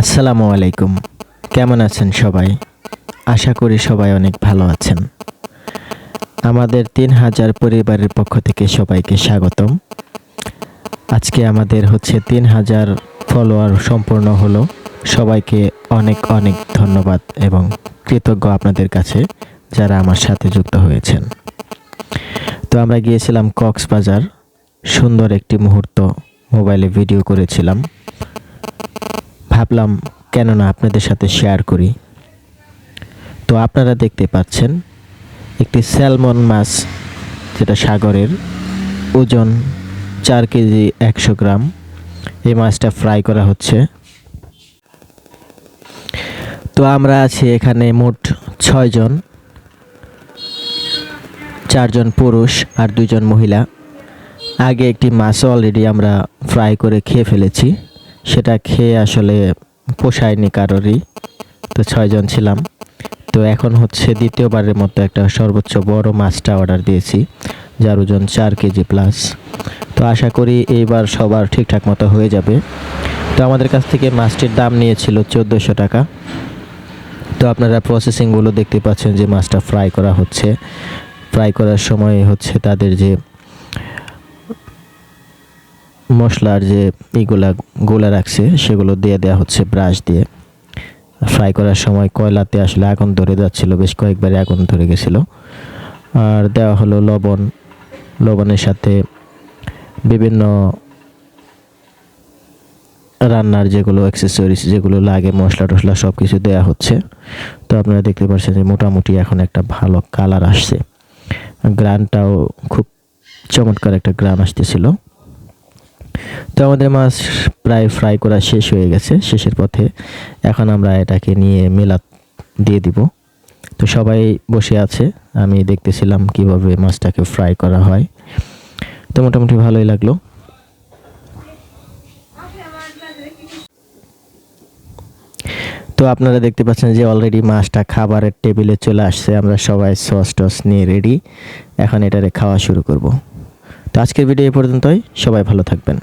আসসালামু আলাইকুম। কেমন আছেন সবাই? আশা করি সবাই অনেক ভালো আছেন। আমাদের তিন হাজার পরিবারের পক্ষ থেকে সবাইকে স্বাগতম। আজকে আমাদের হচ্ছে তিন হাজার ফলোয়ার সম্পূর্ণ হলো। সবাইকে অনেক অনেক ধন্যবাদ এবং কৃতজ্ঞ আপনাদের কাছে যারা আমার সাথে যুক্ত হয়েছেন। তো আমরা গিয়েছিলাম কক্সবাজার। সুন্দর একটি মুহূর্ত মোবাইলে ভিডিও করেছিলাম। ভাবলাম কেন না আপনাদের সাথে শেয়ার করি। তো আপনারা দেখতে পাচ্ছেন, একটি স্যালমন মাছ যেটা সাগরের ওজন চার কেজি একশো গ্রাম। এই মাছটা ফ্রাই করা হচ্ছে। তো আমরা আছি এখানে মোট ছয়জন চারজন পুরুষ আর দুজন মহিলা। আগে একটি মাছ অলরেডি আমরা ফ্রাই করে খেয়ে ফেলেছি। সেটা খেয়ে আসলে পোষায়নি কারোরই। তো ছয়জন ছিলাম। তো এখন হচ্ছে দ্বিতীয়বারের মতো একটা সর্বোচ্চ বড় মাছটা অর্ডার দিয়েছি, যার ওজন চার কেজি প্লাস তো আশা করি এইবার সবার ঠিকঠাক মতো হয়ে যাবে। তো আমাদের কাছ থেকে মাছটির দাম নিয়েছিল চোদ্দোশো টাকা। তো আপনারা প্রসেসিংগুলো দেখতে পাচ্ছেন যে মাছটা ফ্রাই করা হচ্ছে। ফ্রাই করার সময় হচ্ছে তাদের যে মশলার যে ইগুলা গোলা রাখছে, সেগুলো দিয়ে দেওয়া হচ্ছে ব্রাশ দিয়ে। ফ্রাই করার সময় কয়লাতে আসলে আগুন ধরে যাচ্ছিল, বেশ কয়েকবারে আগুন ধরে গেছিল। আর দেওয়া হলো লবণ, লবণের সাথে বিভিন্ন রান্নার যেগুলো অ্যাক্সেসরিজ যেগুলো লাগে, মশলা টশলা সব কিছু দেওয়া হচ্ছে। তো আপনারা দেখতে পাচ্ছেন যে মোটামুটি এখন একটা ভালো কালার আসছে। গ্রানটাও খুব চমৎকার একটা গ্রান আসতেছিল। তো আমাদের মাছ প্রায় ফ্রাই করা শেষ হয়ে গেছে, শেষের পথে এখন আমরা এটাকে নিয়ে মেলা দিয়ে দিব। তো সবাই বসে আছে, আমি দেখতেছিলাম কীভাবে মাছটাকে ফ্রাই করা হয়। তো মোটামুটি ভালোই লাগল। তো আপনারা দেখতে পাচ্ছেন যে অলরেডি মাছটা খাবারের টেবিলে চলে আসছে, আমরা সবাই সস টস নিয়ে রেডি এখন এটারে খাওয়া শুরু করব। তো আজকের ভিডিও এই পর্যন্তই, সবাই ভালো থাকবেন।